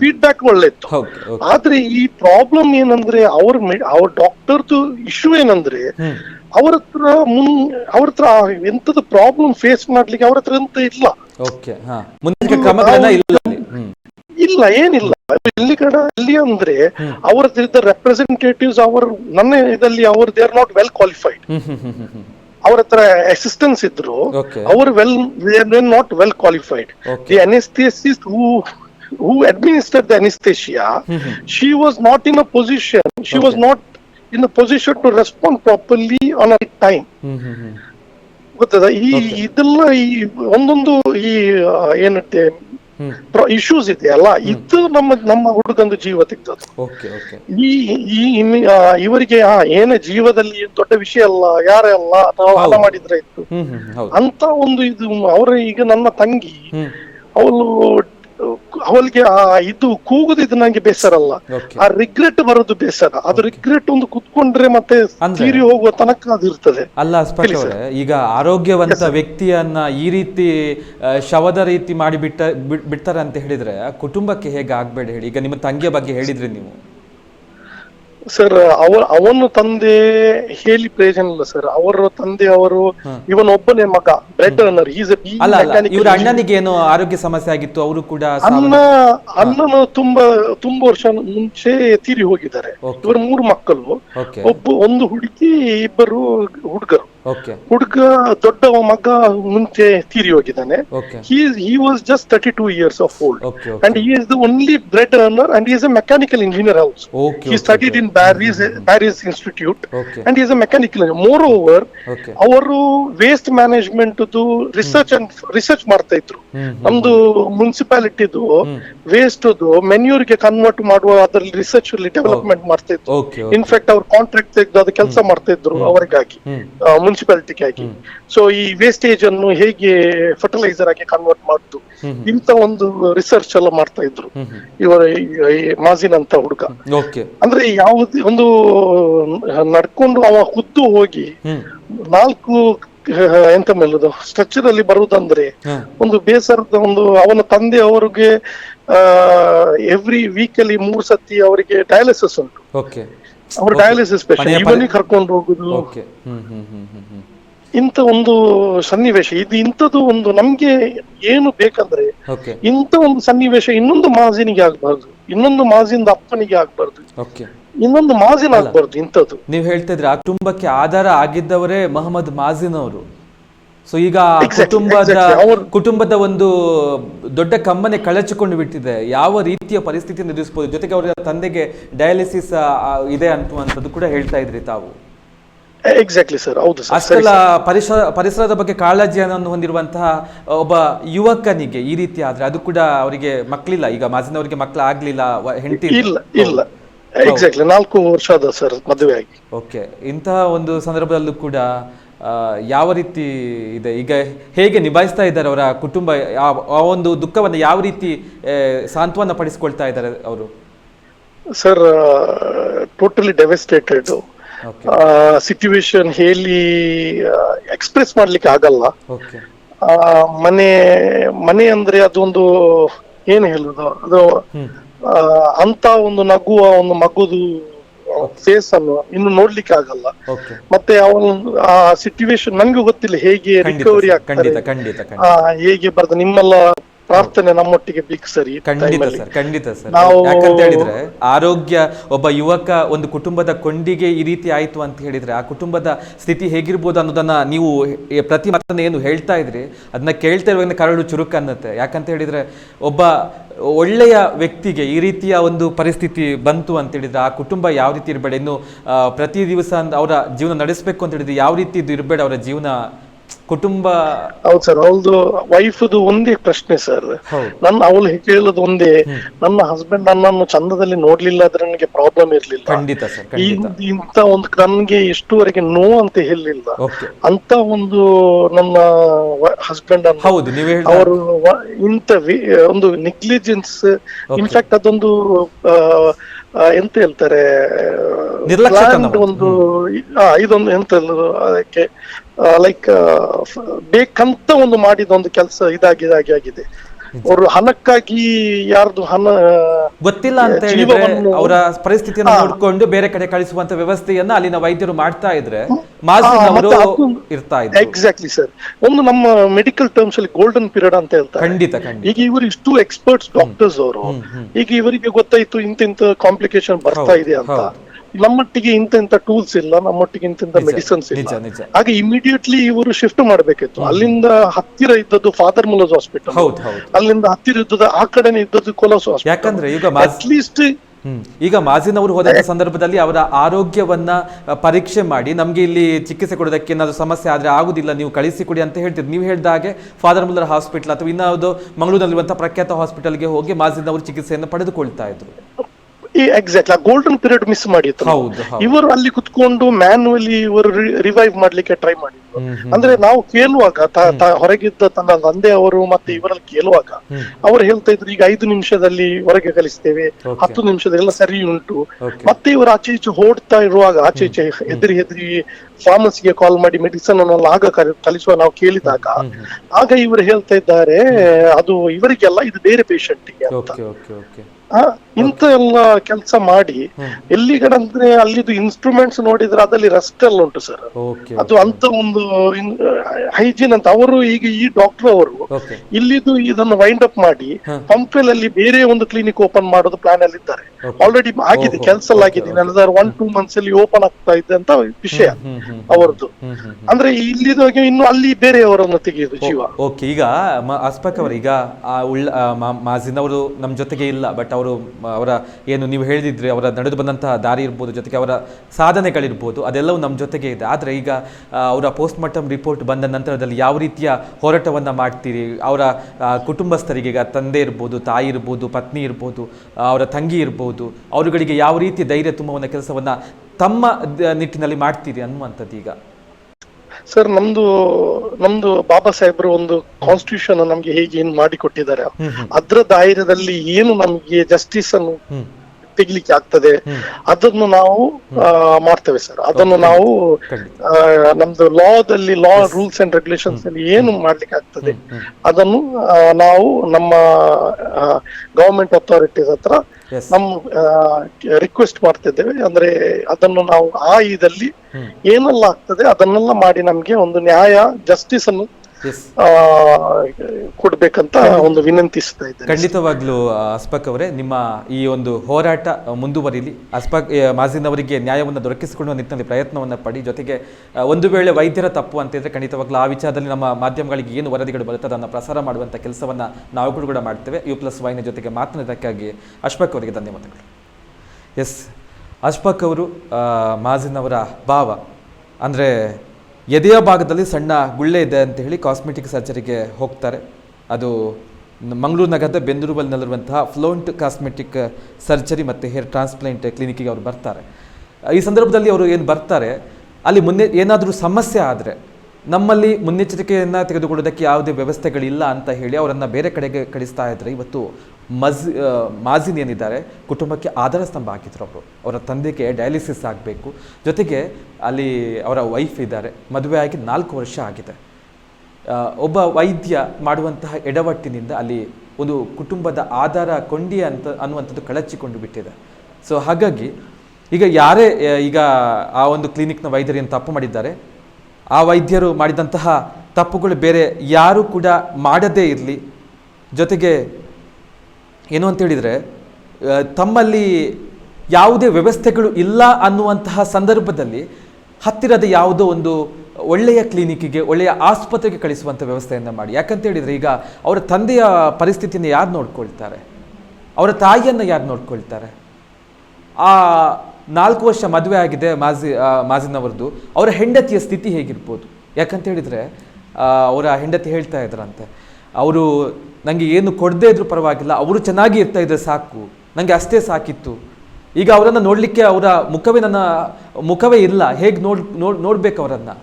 ಫೀಡ್ಬ್ಯಾಕ್ ಒಳ್ಳೆ ಇತ್ತು ಆದ್ರೆ ಈ ಪ್ರಾಬ್ಲಮ್ ಏನಂದ್ರೆ ಅವ್ರ ಅವ್ರ ಡಾಕ್ಟರ್ದು ಇಶ್ಯೂ ಏನಂದ್ರೆ ಅವರತ್ರ ಅವ್ರ ಹತ್ರ ಮುನ್ ಅವ್ರ ಹತ್ರ ಎಂತದ ಪ್ರಾಬ್ಲಮ್ ಫೇಸ್ ಮಾಡ್ಲಿಕ್ಕೆ ಅವ್ರ ಹತ್ರ ಎಂತ ಇಲ್ಲ. ಓಕೆ ಹಾ. ಮುಂದಿನ ಕ್ರಮಗಳನ್ನ ಇಲ್ಲ ಇಲ್ಲ ಏನಿಲ್ಲ. ಇಲ್ಲಿ ಕಡೆ ಇಲ್ಲಿ ಅಂದ್ರೆ ಅವರ ರೆಪ್ರೆಸೆಂಟೇಟಿವ್ಸ್ ಅವರ್ ನನ್ನ ಇದಲ್ಲಿ ಅವರು they are not well qualified ಅವರ ಹತ್ರ ಅಸಿಸ್ಟೆನ್ಸ್ ಇದ್ರು ಅವರು well not well qualified the anesthetist who who administered the anesthesia she was she was not in a position she was uh not in a position to respond properly on a time. Hmm hmm hmm. ಗೊತ್ತದ? ಈ. ಇದೆಲ್ಲ ಈ ಒಂದೊಂದು ಈ ಏನಂತೆ issues ಇದೆ ಅಲ್ಲ ಇದು ನಮ್ಮ ನಮ್ಮ ಹುಡುಗಂದು ಜೀವ ತೆಗ್ದದ್ದು. ಈ ಈ ಇವರಿಗೆ ಏನೇ ಜೀವದಲ್ಲಿ ದೊಡ್ಡ ವಿಷಯ ಅಲ್ಲ ಯಾರೇ ಅಲ್ಲ ನಾವು ಹಣ ಮಾಡಿದ್ರೆ ಇತ್ತು ಅಂತ ಒಂದು ಇದು ಅವರ ಈಗ ನನ್ನ ತಂಗಿ ಅವಳು ಅವಳಿಗೆ ಆ ಇದು ಕೂಗುದಿದ್ದು ನಂಗೆ ಬೇಸರ ಅಲ್ಲ ಆ ರಿಗ್ರೆಟ್ ಬರೋದು ಬೇಸರ. ಅದು ರಿಗ್ರೆಟ್ ಒಂದು ಕುತ್ಕೊಂಡ್ರೆ ಮತ್ತೆ ತೀರಿ ಹೋಗುವ ತನಕ ಅದು ಇರ್ತದೆ. ಅಲ್ಲ ಸ್ಪಷ್ಟ ಅವರೇ ಈಗ ಆರೋಗ್ಯವಂತ ವ್ಯಕ್ತಿಯನ್ನ ಈ ರೀತಿ ಶವದ ರೀತಿ ಮಾಡಿ ಬಿಟ್ಟ ಬಿಡ್ತಾರೆ ಅಂತ ಹೇಳಿದ್ರೆ ಆ ಕುಟುಂಬಕ್ಕೆ ಹೇಗೆ ಆಗ್ಬೇಡ ಹೇಳಿ. ಈಗ ನಿಮ್ಮ ತಂಗಿಯ ಬಗ್ಗೆ ಹೇಳಿದ್ರಿ ನೀವು. ಸರ್ ಅವ ಅವನು ತಂದೆ ಹೇಳಿ ಪ್ರಯೋಜನ ಇಲ್ಲ ಸರ್ ಅವರ ತಂದೆ ಅವರು ಇವನ್ ಒಬ್ಬನೇ ಮಗ ಬ್ರೆಡ್ ರನ್ನರ್ ಈಸ್ ಇವ್ರ ಅಣ್ಣನಿಗೆ ಏನು ಆರೋಗ್ಯ ಸಮಸ್ಯೆ ಆಗಿತ್ತು ಅವರು ಕೂಡ ಅಣ್ಣ ಅಣ್ಣನು ತುಂಬಾ ತುಂಬಾ ವರ್ಷ ಮುಂಚೆ ತೀರಿ ಹೋಗಿದ್ದಾರೆ. ಇವರು ಮೂರು ಮಕ್ಕಳು. ಒಬ್ಬ ಒಂದು ಹುಡುಗಿ ಇಬ್ಬರು ಹುಡುಗರು. ಹುಡುಗ ದೊಡ್ಡ ಮಗ ಮುಂಚೆ ತೀರಿ ಹೋಗಿದ್ದಾನೆ. Okay he he was just 32 years of old. Okay and he is the only bread earner and he is a mechanical engineer in Bearys he studied in is a Institute. More and he is a mechanical moreover okay ಅವರು waste management research and research ಮಾಡ್ತಾ ಇದ್ರು. ಹ್ಮ್ ನಮ್ದು ಮುನ್ಸಿಪಾಲಿಟಿದು waste ಮೆನ್ಯೂರ್ಗೆ convert ಮಾಡುವ ಅದರಲ್ಲಿ research ಅಲ್ಲಿ development ಮಾಡ್ತಾ ಇದ್ರು. In fact ಅವ್ರು ಕಾಂಟ್ರಾಕ್ಟ್ ತೆಗೆದು ಅದು ಕೆಲಸ ಮಾಡ್ತಾ ಇದ್ರು ಅವರಿಗಾಗಿ. ಹ್ಮ್ ಮುನ್ಸಿಪಾಲಿಟಿಗಾಗಿ ಸೊ ಈ ವೇಸ್ಟೇಜ್ ಅನ್ನು ಹೇಗೆ ಫರ್ಟಿಲೈಸರ್ ಆಗಿ ಕನ್ವರ್ಟ್ ಮಾಡುದು. ಇಂತ ಒಂದು ರಿಸರ್ಚ್ ಎಲ್ಲ ಮಾಡ್ತಾ ಇದ್ರು. ಇವರ ಮಾಜಿನ್ ಅಂತ ಹುಡುಗ. ಅಂದ್ರೆ ಯಾವುದೇ ಒಂದು ನಡ್ಕೊಂಡು ಅವ ಖುದ್ದು ಹೋಗಿ ನಾಲ್ಕು ಎಂತ ಮೇಲದು ಸ್ಟ್ರಕ್ಚರ್ ಅಲ್ಲಿ ಬರುವುದಂದ್ರೆ ಒಂದು ಬೇಸರದ ಒಂದು ಅವನ ತಂದೆ ಅವರಿಗೆ ಎವ್ರಿ ವೀಕ್ ಅಲ್ಲಿ ಮೂರ್ ಸತಿ ಅವರಿಗೆ ಡಯಾಲಿಸಿಸ್ ಉಂಟು. ಅವರು ಡಯಾಲಿಸಿಸ್ ಪೇಷಂಟ್ ಇವನಿಗೆ ಕರ್ಕೊಂಡು ಹೋಗುದು. ಇಂತ ಒಂದು ಸನ್ನಿವೇಶ ಇದು ಇಂಥದ್ದು ಒಂದು ನಮ್ಗೆ ಏನು ಬೇಕಂದ್ರೆ ಇಂತ ಇಂಥ ಒಂದು ಸನ್ನಿವೇಶ ಇನ್ನೊಂದು ಮಾಜಿನಿಗೆ ಆಗ್ಬಾರ್ದು. ಇನ್ನೊಂದು ಮಾಜಿಂದ ಅಪ್ಪನಿಗೆ ಆಗ್ಬಾರ್ದು. ಇನ್ನೊಂದು ಮಾಜಿನ್ ಆಗ್ಬಾರ್ದು ಇಂಥದ್ದು. ನೀವು ಹೇಳ್ತಿದ್ರೆ ಆ ಕುಟುಂಬಕ್ಕೆ ಆಧಾರ ಆಗಿದ್ದವರೇ ಮೊಹಮ್ಮದ್ ಮಾಜಿನ್ ಅವರು. ಸೊ ಈಗ ಕುಟುಂಬದ. ಕುಟುಂಬದ ಒಂದು ದೊಡ್ಡ ಕಂಬನೆ ಕಳಚಿಕೊಂಡು ಬಿಟ್ಟಿದೆ. ಯಾವ ರೀತಿಯ ಪರಿಸ್ಥಿತಿಯನ್ನು ಎದುರಿಸಬಹುದು ಜೊತೆಗೆ ಅವರ ತಂದೆಗೆ ಡಯಾಲಿಸಿಸ್ ಇದೆ ಅಂತದ್ದು ಕೂಡ ಹೇಳ್ತಾ ಇದ್ರಿ ತಾವು. ಎಕ್ಸಾಕ್ಟ್ಲಿ ಸರ್ ಹೌದು ಅಷ್ಟೆಲ್ಲ ಪರಿಸರ ಪರಿಸರದ ಬಗ್ಗೆ ಕಾಳಜಿಯನ್ನು ಹೊಂದಿರುವಂತಹ ಒಬ್ಬ ಯುವಕನಿಗೆ ಈ ರೀತಿ ಆದ್ರೆ ಅದು ಕೂಡ ಅವರಿಗೆ ಮಕ್ಕಳಿಲ್ಲ. ಈಗ ಮಾಜಿನವರಿಗೆ ಮಕ್ಕಳು ಆಗ್ಲಿಲ್ಲ ಹೆಂಡತಿ ಇಲ್ಲ ಇಲ್ಲ. ಎಕ್ಸಾಕ್ಟ್ಲಿ ನಾಲ್ಕು ವರ್ಷ ಅದ ಸರ್ ಮದುವೆ ಆಗಿ ಓಕೆ ಇಂತಹ ಒಂದು ಸಂದರ್ಭದಲ್ಲೂ ಕೂಡ ಯಾವ ರೀತಿ ಇದೆ? ಈಗ ಹೇಗೆ ನಿಭಾಯಿಸ್ತಾ ಇದ್ದಾರೆ ಅವರ ಕುಟುಂಬ? ಆ- ಒಂದು ದುಃಖವನ್ನು ಯಾವ ರೀತಿ ಸಾಂತ್ವನ ಪಡಿಸ್ಕೊಳ್ತಾ ಇದ್ದಾರೆ ಅವರು? ಸರ್ ಟೋಟಲಿ ಡೆವೆಸ್ಟೇಟೆಡ್ ಸಿಚುವೇಶನ್ ಹೇಳಿ ಎಕ್ಸ್ಪ್ರೆಸ್ ಮಾಡ್ಲಿಕ್ಕೆ ಆಗಲ್ಲ. ಮನೆ ಮನೆ ಅಂದ್ರೆ ಅದೊಂದು ಏನು ಹೇಳುದು? ಅದು ಅಂತ ಒಂದು ನಗುವ ಒಂದು ಮಗುದು ಫೇಸ್ ಅನ್ನು ಇನ್ನು ನೋಡ್ಲಿಕ್ಕೆ ಆಗಲ್ಲ. ಮತ್ತೆ ಅವನು ಆ ಸಿಚುವೇಶನ್ ನಂಗೆ ಗೊತ್ತಿಲ್ಲ ಹೇಗೆ ರಿಕವರಿ ಆಗ್ತದೆ ಆಗ್ತಾರೆ. ಹೇಗೆ ಬರ್ತದೆ ನಿಮ್ಮೆಲ್ಲ ಪ್ರಾರ್ಥನೆ ನಮ್ಮೊಟ್ಟಿಗೆ ಬೇಕು ಸರ್ ಖಂಡಿತ. ಸರ್ ಖಂಡಿತ ಸರ್. ನಾವು- ಯಾಕಂತ ಹೇಳಿದ್ರೆ ಆರೋಗ್ಯ ಒಬ್ಬ ಯುವಕ ಒಂದು ಕುಟುಂಬದ ಕೊಂಡಿಗೆ ಈ ರೀತಿ ಆಯ್ತು ಅಂತ ಹೇಳಿದ್ರೆ ಆ ಕುಟುಂಬದ ಸ್ಥಿತಿ ಹೇಗಿರ್ಬೋದು ಅನ್ನೋದನ್ನ ನೀವು ಪ್ರತಿ ಮಾತನ್ನ ಏನು ಹೇಳ್ತಾ ಇದ್ರಿ ಅದನ್ನ ಕೇಳ್ತಾ ಇರುವ ಕರಳು ಚುರುಕು ಅನ್ನತ್ತೆ. ಯಾಕಂತ ಹೇಳಿದ್ರೆ ಒಬ್ಬ ಒಳ್ಳೆಯ ವ್ಯಕ್ತಿಗೆ ಈ ರೀತಿಯ ಒಂದು ಪರಿಸ್ಥಿತಿ ಬಂತು ಅಂತ ಹೇಳಿದ್ರೆ ಆ ಕುಟುಂಬ ಯಾವ ರೀತಿ ಇರಬೇಡ. ಇನ್ನು ಪ್ರತಿ ದಿವಸ ಅವರ ಜೀವನ ನಡೆಸಬೇಕು ಅಂತ ಹೇಳಿದ್ರೆ ಯಾವ ರೀತಿ ಇದು ಇರಬೇಡ ಅವರ ಜೀವನ ಕುಟುಂಬ ಹೌದು ಸರ್ ಅವಳದು ವೈಫ್ದು ಒಂದೇ ಪ್ರಶ್ನೆ ಸರ್. ನನ್ನ ಅವಳು ಕೇಳೋದು ಒಂದೇ ನನ್ನ ಹಸ್ಬೆಂಡ್ ನನ್ನನ್ನು ಚಂದದಲ್ಲಿ ನೋಡ್ಲಿಲ್ಲ ಆದ್ರೆ ನನಗೆ ಪ್ರಾಬ್ಲಮ್ ಇರ್ಲಿಲ್ಲ. ಖಂಡಿತ ಸರ್ ಖಂಡಿತ. ಇಂತ ಒಂದು ನನ್ಗೆ ಇಷ್ಟುವರೆಗೆ ನೋ ಅಂತ ಹೇಳಿಲ್ಲ ಅಂತ ಒಂದು ನನ್ನ ಹಸ್ಬೆಂಡ್ ಅನ್ನು ಹೌದು ನೀವು ಅವರು ಇಂತ ಒಂದು ನೆಗ್ಲಿಜೆನ್ಸ್ ಇನ್ಫ್ಯಾಕ್ಟ್ ಅದೊಂದು ಎಂತ ಹೇಳ್ತಾರೆ ಒಂದು ಇದೊಂದು ಎಂತ ಅದಕ್ಕೆ ಲೈಕ್ ಬೇಕಂತ ಒಂದು ಮಾಡಿದ ಒಂದು ಕೆಲಸ ಇದಾಗಿ ಆಗಿದೆ. ಅವರು ಹಣಕ್ಕಾಗಿ ಯಾರ್ದು ಹಣ ಗೊತ್ತಿಲ್ಲ ಅಂತ ಹೇಳಿದ್ರೆ ಅವರ ಪರಿಸ್ಥಿತಿಯನ್ನು ನೋಡ್ಕೊಂಡು ಬೇರೆ ಕಡೆ ಕಳಿಸುವಂತ ವ್ಯವಸ್ಥೆಯನ್ನ ಅಲ್ಲಿನ ವೈದ್ಯರು ಮಾಡ್ತಾ ಇದ್ರೆ ಇರ್ತಾ ಇದೆ ಎಕ್ಸಾಕ್ಟ್ಲಿ ಸರ್ ಒಂದು ನಮ್ಮ ಮೆಡಿಕಲ್ ಟರ್ಮ್ಸ್ ಅಲ್ಲಿ ಗೋಲ್ಡನ್ ಪೀರಿಯಡ್ ಅಂತ ಹೇಳ್ತಾರೆ. ಖಂಡಿತ ಈಗ ಇವರು ಇಷ್ಟು ಎಕ್ಸ್ಪರ್ಟ್ಸ್ ಡಾಕ್ಟರ್ಸ್ ಅವರು. ಈಗ ಇವರಿಗೆ ಗೊತ್ತಾಯ್ತು ಇಂತಿಂತ ಇಂತ ಕಾಂಪ್ಲಿಕೇಶನ್ ಬರ್ತಾ ಇದೆ ಅಂತ. ನಮ್ಮೊಟ್ಟಿಗೆ ಇಂತ ಇಂತ ಟೂಲ್ಸ್ ಇಲ್ಲ ನಮ್ಮೊಟ್ಟಿಗೆ ಇಂತ ಮೆಡಿಸಿನ್ಸ್ ಇಲ್ಲ. ಹಾಗೆ ಇಮಿಡಿಯೇಟ್ಲಿ ಇವರು ಶಿಫ್ಟ್ ಮಾಡ್ಬೇಕಿತ್ತು. ಅಲ್ಲಿಂದ ಹತ್ತಿರ ಇದ್ದದ್ದು ಫಾದರ್ ಮುಲೋಸ್ ಹಾಸ್ಪಿಟಲ್ ಹೌದು ಹೌದು. ಅಲ್ಲಿಂದ ಹತ್ತಿರ ಇದ್ದದ್ದು ಆ ಕಡೆನೇ ಇದ್ದದ್ದು ಕೊಲೋಸ್ ಹಾಸ್ಪಿಟಲ್ ಯಾಕಂದ್ರೆ ಈಗ ಮಾಜಿನವರು ಹೋದ ಲೀಸ್ಟ್ ಹ್ಮ್. ಈಗ ಮಾಜಿನ್ ಅವರು ಹೋದಂತ ಸಂದರ್ಭದಲ್ಲಿ ಅವರ ಆರೋಗ್ಯವನ್ನ ಪರೀಕ್ಷೆ ಮಾಡಿ ನಮ್ಗೆ ಇಲ್ಲಿ ಚಿಕಿತ್ಸೆ ಕೊಡೋದಕ್ಕೆ ಏನಾದ್ರೂ ಸಮಸ್ಯೆ ಆದ್ರೆ ಆಗುದಿಲ್ಲ ನೀವು ಕಳಿಸಿ ಕೊಡಿ ಅಂತ ಹೇಳ್ತಿದ್ರು ನೀವು ಹೇಳಿದ ಹಾಗೆ ಫಾದರ್ ಮುಲ್ಲರ್ ಹಾಸ್ಪಿಟಲ್ ಅಥವಾ ಇನ್ನಾವುದು ಮಂಗಳೂರಿನಲ್ಲಿರುವಂತಹ ಪ್ರಖ್ಯಾತ ಹಾಸ್ಪಿಟಲ್ಗೆ ಹೋಗಿ ಮಾಜಿನವರು ಚಿಕಿತ್ಸೆಯನ್ನು ಪಡೆದುಕೊಳ್ತಾ ಇದ್ರು. ಎಕ್ಸಾಕ್ಟ್ಲಿ ಆ ಗೋಲ್ಡನ್ ಪೀರಿಯಡ್ ಮಿಸ್ ಮಾಡಿತ್ತು. ಇವರು ಅಲ್ಲಿ ಕುತ್ಕೊಂಡು ಮ್ಯಾನ್ಯುವಲಿ ಇವರು ರಿವೈವ್ ಮಾಡ್ಲಿಕ್ಕೆ ಟ್ರೈ ಮಾಡಿದ್ರು. ಅಂದ್ರೆ ನಾವು ಕೇಳುವಾಗ ಹೊರಗಿದ್ದ ತನ್ನ ತಂದೆಯವರು ಮತ್ತೆ ಇವರಲ್ಲಿ ಕೇಳುವಾಗ. ಅವರು ಹೇಳ್ತಾ ಇದ್ರು ಈಗ ಐದು ನಿಮಿಷದಲ್ಲಿ ಹೊರಗೆ ಕಲಿಸ್ತೇವೆ. ಹತ್ತು ನಿಮಿಷದಲ್ಲಿ ಸರಿ ಉಂಟು. ಮತ್ತೆ ಇವರು ಆಚೆ ಈಚೆ ಓಡ್ತಾ ಇರುವಾಗ ಆಚೆ ಈಚೆ ಹೆದರಿ ಹೆದರಿ ಫಾರ್ಮಸಿಗೆ ಕಾಲ್ ಮಾಡಿ ಮೆಡಿಸನ್ ಅನ್ನೆಲ್ಲ ಆಗ ಕಲಿ- ಕಲಿಸುವ ನಾವು ಕೇಳಿದಾಗ ಆಗ ಇವರು ಹೇಳ್ತಾ ಇದ್ದಾರೆ ಅದು ಇವರಿಗೆಲ್ಲ ಇದು ಬೇರೆ ಪೇಷಂಟ್ಗೆ ಅಂತ. ಇಂಥ ಎಲ್ಲ ಕೆಲಸ ಮಾಡಿ ಎಲ್ಲಿಗಡಂದ್ರೆ ಅಲ್ಲಿದು ಇನ್ಸ್ಟ್ರೂಮೆಂಟ್ಸ್ ನೋಡಿದ್ರೆ ಅದಲ್ಲಿ ರಸ್ಟ್ ಎಲ್ಲ ಉಂಟು ಸರ್ ಅದು ಅಂತ ಒಂದು ಹೈಜೀನ್ ಅಂತ ಅವರು ಈಗ ಈ ಡಾಕ್ಟರ್ ಅವರು ಇಲ್ಲಿದ್ದು ಇಲ್ಲಿದು ಇದನ್ನು ವೈಂಡ್ ಅಪ್ ಮಾಡಿ ಪಂಪೆಲ್ ಅಲ್ಲಿ ಬೇರೆ ಒಂದು ಕ್ಲಿನಿಕ್ ಓಪನ್ ಮಾಡೋದು ಪ್ಲಾನ್ ಅಲ್ಲಿ ಇದ್ದಾರೆ. ಆಲ್ರೆಡಿ ಆಗಿದೆ ಕ್ಯಾನ್ಸಲ್ ಆಗಿದೆ. ಒನ್ ಟೂ ಮಂತ್ಸ್ ಅಲ್ಲಿ ಓಪನ್ ಆಗ್ತಾ ಇದೆ ಅಂತ ವಿಷಯ ಅವರದ್ದು. ಅಂದ್ರೆ ಇಲ್ಲಿದಾಗ ಇನ್ನು ಅಲ್ಲಿ ಬೇರೆಯವರನ್ನು ತೆಗೆಯೋದು ಜೀವ. ಓಕೆ ಈಗ ಅಸ್ಪಕ್ ಅವರು ಈಗ ಆ ಉಳ್ಳ ಮಾಜಿನ್ ಅವರು ನಮ್ಮ ಜೊತೆಗೆ ಇಲ್ಲ ಬಟ್ ಅವರು ಅವರ ಏನು ನೀವು ಹೇಳಿದ್ರೆ ಅವರ ನಡೆದು ಬಂದಂತಹ ದಾರಿ ಇರ್ಬೋದು ಜೊತೆಗೆ ಅವರ ಸಾಧನೆಗಳಿರ್ಬೋದು ಅದೆಲ್ಲವೂ ನಮ್ಮ ಜೊತೆಗೆ ಇದೆ. ಆದರೆ ಈಗ ಅವರ ಪೋಸ್ಟ್ ಮಾರ್ಟಮ್ ರಿಪೋರ್ಟ್ ಬಂದ ನಂತರದಲ್ಲಿ ಯಾವ ರೀತಿಯ ಹೋರಾಟವನ್ನು ಮಾಡ್ತೀರಿ? ಅವರ ಕುಟುಂಬಸ್ಥರಿಗೆ ಈಗ ತಂದೆ ಇರ್ಬೋದು ತಾಯಿ ಇರ್ಬೋದು ಪತ್ನಿ ಇರ್ಬೋದು ಅವರ ತಂಗಿ ಇರ್ಬೋದು ಅವರುಗಳಿಗೆ ಯಾವ ರೀತಿ ಧೈರ್ಯ ತುಂಬುವಂಥ ಕೆಲಸವನ್ನು ತಮ್ಮ ನಿಟ್ಟಿನಲ್ಲಿ ಮಾಡ್ತೀರಿ ಅನ್ನುವಂಥದ್ದು ಈಗ? ಸರ್ ನಮ್ದು ನಮ್ದು ಬಾಬಾ ಸಾಹೇಬ್ರು ಒಂದು ಕಾನ್ಸ್ಟಿಟ್ಯೂಷನ್ ನಮ್ಗೆ ಹೇಗೆ ಏನ್ ಮಾಡಿಕೊಟ್ಟಿದ್ದಾರೆ. ಅದ್ರ ದಾಯರದಲ್ಲಿ ಏನು ನಮ್ಗೆ ಜಸ್ಟಿಸ್ ಅನ್ನು ತೆಗಿಲಿಕ್ಕೆ ಆಗ್ತದೆ. ಅದನ್ನು ನಾವು ಮಾಡ್ತೇವೆ ಸರ್. ಅದನ್ನು ನಾವು ನಮ್ದು ಲಾದಲ್ಲಿ ಲಾ ರೂಲ್ಸ್ ಅಂಡ್ ರೆಗ್ಯುಲೇಷನ್ಸ್ ಅಲ್ಲಿ ಏನು ಮಾಡ್ಲಿಕ್ಕೆ ಆಗ್ತದೆ. ಅದನ್ನು ನಾವು ನಮ್ಮ ಗವರ್ಮೆಂಟ್ ಅಥಾರಿಟೀಸ್ ಹತ್ರ ನಮ್ ನಮ್ಮ ರಿಕ್ವೆಸ್ಟ್ ಮಾಡ್ತಿದ್ದೇವೆ. ಅಂದ್ರೆ ಅದನ್ನು ನಾವು ಆ ಇದಲ್ಲಿ ಏನೆಲ್ಲ ಆಗ್ತದೆ ಅದನ್ನೆಲ್ಲ ಮಾಡಿ ನಮ್ಗೆ ಒಂದು ನ್ಯಾಯ ಜಸ್ಟಿಸ್ ಅನ್ನು ಕೊಡ್ಬೇಕಂತ ಒಂದು ವಿನಂತಿಸ್ತಾ ಇದ್ದೇನೆ. ಖಂಡಿತವಾಗ್ಲೂ ಅಸ್ಪಕ್ ಅವರೇ ನಿಮ್ಮ ಈ ಒಂದು ಹೋರಾಟ ಮುಂದುವರಿಲಿ. ಅಸ್ಪಕ್ ಆ, ಮಾಜಿನ್ ಅವರಿಗೆ ನ್ಯಾಯವನ್ನು ದೊರಕಿಸಿಕೊಳ್ಳುವ ನಿಟ್ಟಿನಲ್ಲಿ ಪ್ರಯತ್ನವನ್ನ ಪಡಿ. ಜೊತೆಗೆ ಒಂದು ವೇಳೆ ವೈದ್ಯರ ತಪ್ಪು ಅಂತಿದ್ರೆ ಖಂಡಿತವಾಗ್ಲೂ ಆ ವಿಚಾರದಲ್ಲಿ ನಮ್ಮ ಮಾಧ್ಯಮಗಳಿಗೆ ಏನು ವರದಿಗಳು ಬರುತ್ತೆ ಅದನ್ನು ಪ್ರಸಾರ ಮಾಡುವಂತ ಕೆಲಸವನ್ನ ನಾವು ಕೂಡ ಮಾಡ್ತೇವೆ. ಯು ಪ್ಲಸ್ ವೈನ ಜೊತೆಗೆ ಮಾತನಾಡೋದಕ್ಕಾಗಿ ಅಶ್ಪಕ್ ಅವರಿಗೆ ಧನ್ಯವಾದಗಳು. ಎಸ್ ಅಶ್ಫಕ್ ಅವರು ಮಾಜಿನವರ ಅವರ ಭಾವ ಅಂದರೆ ಎದೆಯ ಭಾಗದಲ್ಲಿ ಸಣ್ಣ ಗುಳ್ಳೆ ಇದೆ ಅಂತ ಹೇಳಿ ಕಾಸ್ಮೆಟಿಕ್ ಸರ್ಜರಿಗೆ ಹೋಗ್ತಾರೆ. ಅದು ಮಂಗಳೂರು ನಗರದ ಬೆಂದೂರುವಲ್ಲಿನಲ್ಲಿರುವಂತಹ ಫ್ಲೋಂಟ್ ಕಾಸ್ಮೆಟಿಕ್ ಸರ್ಜರಿ ಮತ್ತು ಹೇರ್ ಟ್ರಾನ್ಸ್ಪ್ಲಾಂಟ್ ಕ್ಲಿನಿಕ್ಕಿಗೆ ಅವರು ಬರ್ತಾರೆ. ಈ ಸಂದರ್ಭದಲ್ಲಿ ಅವರು ಏನು ಬರ್ತಾರೆ, ಅಲ್ಲಿ ಮುನ್ನೆ ಏನಾದರೂ ಸಮಸ್ಯೆ ಆದರೆ ನಮ್ಮಲ್ಲಿ ಮುನ್ನೆಚ್ಚರಿಕೆಯನ್ನು ತೆಗೆದುಕೊಳ್ಳೋದಕ್ಕೆ ಯಾವುದೇ ವ್ಯವಸ್ಥೆಗಳಿಲ್ಲ ಅಂತ ಹೇಳಿ ಅವರನ್ನು ಬೇರೆ ಕಡೆಗೆ ಕಳಿಸ್ತಾ ಇದ್ದರೆ ಇವತ್ತು ಮಜ್ ಮಾಜಿನ್ ಏನಿದ್ದಾರೆ ಕುಟುಂಬಕ್ಕೆ ಆಧಾರ ಸ್ತಂಭ ಆಗಿದ್ರು ಅವರು. ಅವರ ತಂದೆಗೆ ಡಯಾಲಿಸಿಸ್ ಆಗಬೇಕು. ಜೊತೆಗೆ ಅಲ್ಲಿ ಅವರ ವೈಫ್ ಇದ್ದಾರೆ. ಮದುವೆ ಆಗಿ ನಾಲ್ಕು ವರ್ಷ ಆಗಿದೆ. ಒಬ್ಬ ವೈದ್ಯ ಮಾಡುವಂತಹ ಎಡವಟ್ಟಿನಿಂದ ಅಲ್ಲಿ ಒಂದು ಕುಟುಂಬದ ಆಧಾರ ಕೊಂಡಿ ಅಂತ ಅನ್ನುವಂಥದ್ದು ಕಳಚಿಕೊಂಡು ಬಿಟ್ಟಿದೆ. ಸೊ ಹಾಗಾಗಿ ಈಗ ಯಾರೇ ಈಗ ಆ ಒಂದು ಕ್ಲಿನಿಕ್ನ ವೈದ್ಯರು ತಪ್ಪು ಮಾಡಿದ್ದಾರೆ. ಆ ವೈದ್ಯರು ಮಾಡಿದಂತಹ ತಪ್ಪುಗಳು ಬೇರೆ ಯಾರು ಕೂಡ ಮಾಡದೇ ಇರಲಿ. ಜೊತೆಗೆ ಏನು ಅಂತೇಳಿದರೆ ತಮ್ಮಲ್ಲಿ ಯಾವುದೇ ವ್ಯವಸ್ಥೆಗಳು ಇಲ್ಲ ಅನ್ನುವಂತಹ ಸಂದರ್ಭದಲ್ಲಿ ಹತ್ತಿರದ ಯಾವುದೋ ಒಂದು ಒಳ್ಳೆಯ ಕ್ಲಿನಿಕ್ಕಿಗೆ, ಒಳ್ಳೆಯ ಆಸ್ಪತ್ರೆಗೆ ಕಳಿಸುವಂಥ ವ್ಯವಸ್ಥೆಯನ್ನು ಮಾಡಿ. ಯಾಕಂತ ಹೇಳಿದರೆ ಈಗ ಅವರ ತಂದೆಯ ಪರಿಸ್ಥಿತಿಯನ್ನು ಯಾರು ನೋಡ್ಕೊಳ್ತಾರೆ? ಅವರ ತಾಯಿಯನ್ನು ಯಾರು ನೋಡ್ಕೊಳ್ತಾರೆ? ಆ ನಾಲ್ಕು ವರ್ಷ ಮದುವೆ ಆಗಿದೆ ಮಾಜಿ ಮಾಜಿನವ್ರದ್ದು. ಅವರ ಹೆಂಡತಿಯ ಸ್ಥಿತಿ ಹೇಗಿರ್ಬೋದು? ಯಾಕಂತ ಹೇಳಿದರೆ ಅವರ ಹೆಂಡತಿ ಹೇಳ್ತಾ ಇದ್ರಂತೆ. ಅವರು ನನಗೆ ಏನು ಕೊಡದೇ ಇದ್ರೂ ಪರವಾಗಿಲ್ಲ. ಅವರು ಚೆನ್ನಾಗಿ ಇರ್ತಾ ಇದ್ದರೆ ಸಾಕು. ನನಗೆ ಅಷ್ಟೇ ಸಾಕಿತ್ತು. ಈಗ ಅವರನ್ನು ನೋಡಲಿಕ್ಕೆ ಅವರ ಮುಖವೇ ನನ್ನ, ಮುಖವೇ ಇಲ್ಲ. ಹೇಗೆ ನೋಡ್ ನೋಡ್, ನೋಡಬೇಕು ಅವರನ್ನು?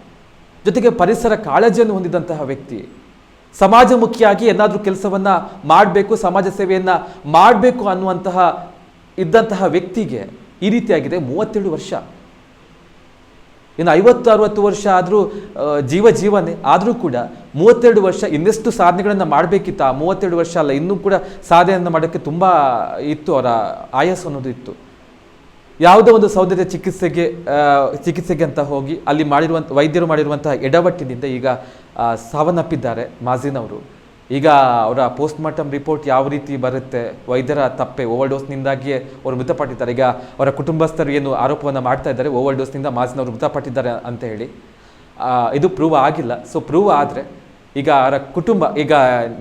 ಜೊತೆಗೆ ಪರಿಸರ ಕಾಳಜಿಯನ್ನು ಹೊಂದಿದಂತಹ ವ್ಯಕ್ತಿ. ಸಮಾಜಮುಖಿಯಾಗಿ ಏನಾದರೂ ಕೆಲಸವನ್ನು ಮಾಡಬೇಕು, ಸಮಾಜ ಸೇವೆಯನ್ನು ಮಾಡಬೇಕು ಅನ್ನುವಂತಹ ಇದ್ದಂತಹ ವ್ಯಕ್ತಿಗೆ ಈ ರೀತಿಯಾಗಿದೆ ಮೂವತ್ತೇಳು ವರ್ಷ. ಇನ್ನು ಐವತ್ತು, ಅರವತ್ತು ವರ್ಷ ಆದರೂ ಜೀವ ಜೀವನೇ ಆದರೂ ಕೂಡ ಮೂವತ್ತೆರಡು ವರ್ಷ ಇನ್ನೆಷ್ಟು ಸಾಧನೆಗಳನ್ನು ಮಾಡಬೇಕಿತ್ತು. ಆ ಮೂವತ್ತೆರಡು ವರ್ಷ ಅಲ್ಲ, ಇನ್ನೂ ಕೂಡ ಸಾಧನೆಯನ್ನು ಮಾಡೋಕ್ಕೆ ತುಂಬ ಇತ್ತು ಅವರ ಆಯಸ್ಸು ಅನ್ನೋದು ಇತ್ತು. ಯಾವುದೋ ಒಂದು ಸೌಂದರ್ಯ ಚಿಕಿತ್ಸೆಗೆ ಚಿಕಿತ್ಸೆಗೆ ಅಂತ ಹೋಗಿ ಅಲ್ಲಿ ಮಾಡಿರುವಂಥ ವೈದ್ಯರು ಮಾಡಿರುವಂತಹ ಎಡವಟ್ಟಿನಿಂದ ಈಗ ಸಾವನ್ನಪ್ಪಿದ್ದಾರೆ ಮಾಜಿನ್ ಅವರು ಈಗ ಅವರ ಪೋಸ್ಟ್ ಮಾರ್ಟಮ್ ರಿಪೋರ್ಟ್ ಯಾವ ರೀತಿ ಬರುತ್ತೆ? ವೈದ್ಯರ ತಪ್ಪೆ ಓವರ್ ಡೋಸ್ನಿಂದಾಗಿಯೇ ಅವರು ಮೃತಪಟ್ಟಿದ್ದಾರೆ. ಈಗ ಅವರ ಕುಟುಂಬಸ್ಥರು ಏನು ಆರೋಪವನ್ನು ಮಾಡ್ತಾ ಇದ್ದಾರೆ? ಓವರ್ ಡೋಸ್ನಿಂದ ಮಾಜಿನ್ ಅವರು ಮೃತಪಟ್ಟಿದ್ದಾರೆ ಅಂತ ಹೇಳಿ. ಇದು ಪ್ರೂವ್ ಆಗಿಲ್ಲ. ಸೊ ಪ್ರೂವ್ ಆದರೆ ಈಗ ಅವರ ಕುಟುಂಬ, ಈಗ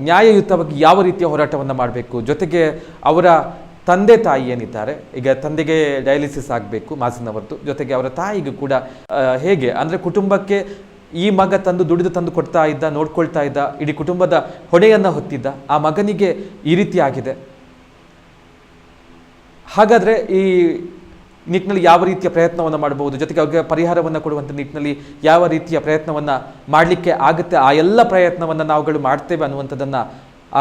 ನ್ಯಾಯಯುತವಾಗಿ ಯಾವ ರೀತಿಯ ಹೋರಾಟವನ್ನು ಮಾಡಬೇಕು? ಜೊತೆಗೆ ಅವರ ತಂದೆ ತಾಯಿ ಏನಿದ್ದಾರೆ? ಈಗ ತಂದೆಗೆ ಡಯಾಲಿಸಿಸ್ ಆಗಬೇಕು ಮಾಸಿನವರದ್ದು. ಜೊತೆಗೆ ಅವರ ತಾಯಿಗೂ ಕೂಡ ಹೇಗೆ? ಅಂದರೆ ಕುಟುಂಬಕ್ಕೆ ಈ ಮಗ ತಂದು ದುಡಿದು ತಂದು ಕೊಡ್ತಾ ಇದ್ದ, ನೋಡ್ಕೊಳ್ತಾ ಇದ್ದ, ಇಡೀ ಕುಟುಂಬದ ಹೊಣೆಯನ್ನು ಹೊತ್ತಿದ್ದ, ಆ ಮಗನಿಗೆ ಈ ರೀತಿ ಆಗಿದೆ. ಹಾಗಾದರೆ ಈ ನಿಟ್ಟಿನಲ್ಲಿ ಯಾವ ರೀತಿಯ ಪ್ರಯತ್ನವನ್ನು ಮಾಡಬಹುದು? ಜೊತೆಗೆ ಅವರಿಗೆ ಪರಿಹಾರವನ್ನು ಕೊಡುವಂಥ ನಿಟ್ಟಿನಲ್ಲಿ ಯಾವ ರೀತಿಯ ಪ್ರಯತ್ನವನ್ನು ಮಾಡಲಿಕ್ಕೆ ಆಗುತ್ತೆ? ಆ ಎಲ್ಲ ಪ್ರಯತ್ನವನ್ನು ನಾವುಗಳು ಮಾಡ್ತೇವೆ ಅನ್ನುವಂಥದ್ದನ್ನು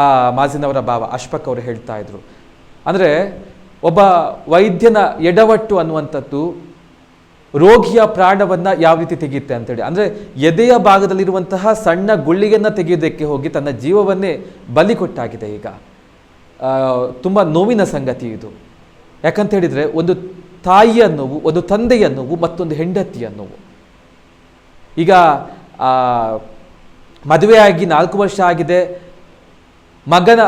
ಆ ಮಾಜಿನವರ ಭಾವ ಅಶ್ಪಕ್ ಅವರು ಹೇಳ್ತಾ ಇದ್ರು. ಅಂದರೆ ಒಬ್ಬ ವೈದ್ಯನ ಎಡವಟ್ಟು ಅನ್ನುವಂಥದ್ದು ರೋಗಿಯ ಪ್ರಾಣವನ್ನು ಯಾವ ರೀತಿ ತೆಗೆಯುತ್ತೆ ಅಂತೇಳಿ. ಅಂದರೆ ಎದೆಯ ಭಾಗದಲ್ಲಿರುವಂತಹ ಸಣ್ಣ ಗುಳ್ಳಿಯನ್ನು ತೆಗೆಯೋದಕ್ಕೆ ಹೋಗಿ ತನ್ನ ಜೀವವನ್ನೇ ಬಲಿ ಕೊಟ್ಟಾಗಿದೆ ಈಗ. ತುಂಬ ನೋವಿನ ಸಂಗತಿ ಇದು. ಯಾಕಂತ ಹೇಳಿದರೆ ಒಂದು ತಾಯಿಯ ನೋವು, ಒಂದು ತಂದೆಯ ನೋವು, ಮತ್ತೊಂದು ಹೆಂಡತಿಯ ನೋವು. ಈಗ ಮದುವೆಯಾಗಿ ನಾಲ್ಕು ವರ್ಷ ಆಗಿದೆ. ಮಗನ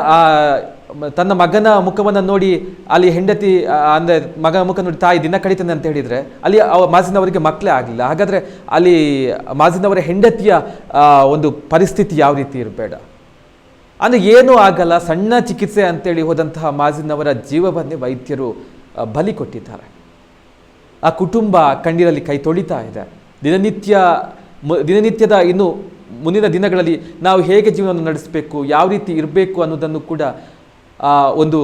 ತನ್ನ ಮಗನ ಮುಖವನ್ನು ನೋಡಿ ಅಲ್ಲಿ ಹೆಂಡತಿ ಅಂದರೆ ಮಗನ ಮುಖ ನೋಡಿ ತಾಯಿ ದಿನ ಕಡಿತಾನೆ ಅಂತ ಹೇಳಿದರೆ ಅಲ್ಲಿ ಅವ ಮಾಜಿನವರಿಗೆ ಮಕ್ಕಳೇ ಆಗಲಿಲ್ಲ ಹಾಗಾದರೆ ಅಲ್ಲಿ ಮಾಜಿನವರ ಹೆಂಡತಿಯ ಒಂದು ಪರಿಸ್ಥಿತಿ ಯಾವ ರೀತಿ ಇರಬೇಡ. ಅಂದರೆ ಏನೂ ಆಗಲ್ಲ, ಸಣ್ಣ ಚಿಕಿತ್ಸೆ ಅಂತೇಳಿ ಹೋದಂತಹ ಮಾಜಿನವರ ಜೀವವನ್ನೇ ವೈದ್ಯರು ಬಲಿ ಕೊಟ್ಟಿದ್ದಾರೆ. ಆ ಕುಟುಂಬ ಕಣ್ಣೀರಲ್ಲಿ ಕೈ ತೊಳಿತಾ ಇದೆ. ದಿನನಿತ್ಯ ದಿನನಿತ್ಯದ ಇನ್ನು ಮುಂದಿನ ದಿನಗಳಲ್ಲಿ ನಾವು ಹೇಗೆ ಜೀವನವನ್ನು ನಡೆಸಬೇಕು, ಯಾವ ರೀತಿ ಇರಬೇಕು ಅನ್ನೋದನ್ನು ಕೂಡ ಒಂದು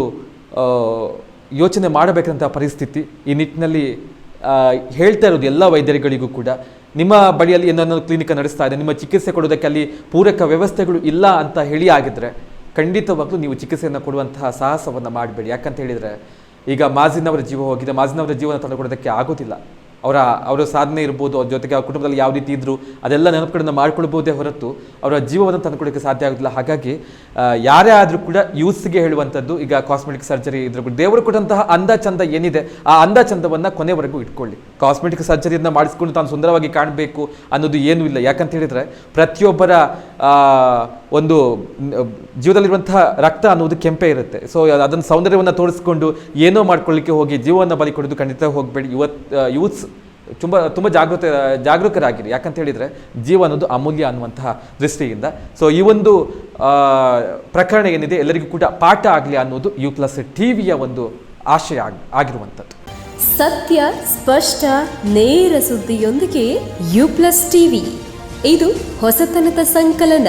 ಯೋಚನೆ ಮಾಡಬೇಕಂತ ಪರಿಸ್ಥಿತಿ ಈ ನಿಟ್ಟಿನಲ್ಲಿ ಹೇಳ್ತಾ ಇರೋದು ಎಲ್ಲ ವೈದ್ಯರುಗಳಿಗೂ ಕೂಡ. ನಿಮ್ಮ ಬಳಿಯಲ್ಲಿ ಏನನ್ನೋ ಕ್ಲಿನಿಕ್ ನಡೆಸ್ತಾ ಇದೆ, ನಿಮ್ಮ ಚಿಕಿತ್ಸೆ ಕೊಡೋದಕ್ಕೆ ಅಲ್ಲಿ ಪೂರಕ ವ್ಯವಸ್ಥೆಗಳು ಇಲ್ಲ ಅಂತ ಹೇಳಿ ಆಗಿದ್ರೆ, ಖಂಡಿತವಾಗ್ಲೂ ನೀವು ಚಿಕಿತ್ಸೆಯನ್ನು ಕೊಡುವಂತಹ ಸಾಹಸವನ್ನು ಮಾಡಬೇಡಿ. ಯಾಕಂತ ಹೇಳಿದರೆ, ಈಗ ಮಾಜಿನವರ ಜೀವ ಹೋಗಿದೆ ಮಾಜಿನವರ ಜೀವನ ತಂದುಕೊಡೋದಕ್ಕೆ ಆಗೋದಿಲ್ಲ. ಅವರ ಅವರ ಸಾಧನೆ ಇರ್ಬೋದು, ಅವ್ರ ಜೊತೆಗೆ ಅವ್ರ ಕುಟುಂಬದಲ್ಲಿ ಯಾವ ರೀತಿ ಇದ್ದರು ಅದೆಲ್ಲ ನೆನಪುಗಳನ್ನ ಮಾಡ್ಕೊಳ್ಬೋದೇ ಹೊರತು ಅವರ ಜೀವವನ್ನು ತಂದುಕೊಡೋಕ್ಕೆ ಸಾಧ್ಯ ಆಗೋದಿಲ್ಲ. ಹಾಗಾಗಿ ಯಾರೇ ಆದರೂ ಕೂಡ ಯೂಸ್ಗೆ ಹೇಳುವಂಥದ್ದು, ಈಗ ಕಾಸ್ಮೆಟಿಕ್ ಸರ್ಜರಿ ಇದ್ರ ದೇವರು ಕೊಟ್ಟಂತಹ ಅಂದ ಚಂದ ಏನಿದೆ, ಆ ಅಂದ ಚಂದವನ್ನು ಕೊನೆವರೆಗೂ ಇಟ್ಕೊಳ್ಳಿ. ಕಾಸ್ಮೆಟಿಕ್ ಸರ್ಜರಿಯನ್ನು ಮಾಡಿಸ್ಕೊಂಡು ತಾನು ಸುಂದರವಾಗಿ ಕಾಣಬೇಕು ಅನ್ನೋದು ಏನೂ ಇಲ್ಲ. ಯಾಕಂತ ಹೇಳಿದರೆ ಪ್ರತಿಯೊಬ್ಬರ ಒಂದು ಜೀವದಲ್ಲಿರುವಂತಹ ರಕ್ತ ಅನ್ನೋದು ಕೆಂಪೇ ಇರುತ್ತೆ. ಸೊ ಅದನ್ನು ಸೌಂದರ್ಯವನ್ನು ತೋರಿಸ್ಕೊಂಡು ಏನೋ ಮಾಡ್ಕೊಳ್ಳಿಕ್ಕೆ ಹೋಗಿ ಜೀವವನ್ನು ಬಲಿ ಕೊಡೋದು ಖಂಡಿತ ಹೋಗಬೇಡಿ. ಯುವತ್ ಯೂತ್ಸ್ ತುಂಬ ತುಂಬ ಜಾಗೃತ ಜಾಗೃತರಾಗಿರಿ ಯಾಕಂತ ಹೇಳಿದರೆ ಜೀವ ಅನ್ನೋದು ಅಮೂಲ್ಯ ಅನ್ನುವಂತಹ ದೃಷ್ಟಿಯಿಂದ. ಸೊ ಈ ಒಂದು ಪ್ರಕರಣ ಏನಿದೆ, ಎಲ್ಲರಿಗೂ ಕೂಡ ಪಾಠ ಆಗಲಿ ಅನ್ನೋದು ಯು ಪ್ಲಸ್ ಟಿವಿಯ ಒಂದು ಆಶಯ ಆಗಿ, ಆಗಿರುವಂಥದ್ದು. ಸತ್ಯ, ಸ್ಪಷ್ಟ, ನೇರ ಸುದ್ದಿಯೊಂದಿಗೆ ಯು ಪ್ಲಸ್ ಟಿವಿ ಇದು ಹೊಸತನದ ಸಂಕಲನ.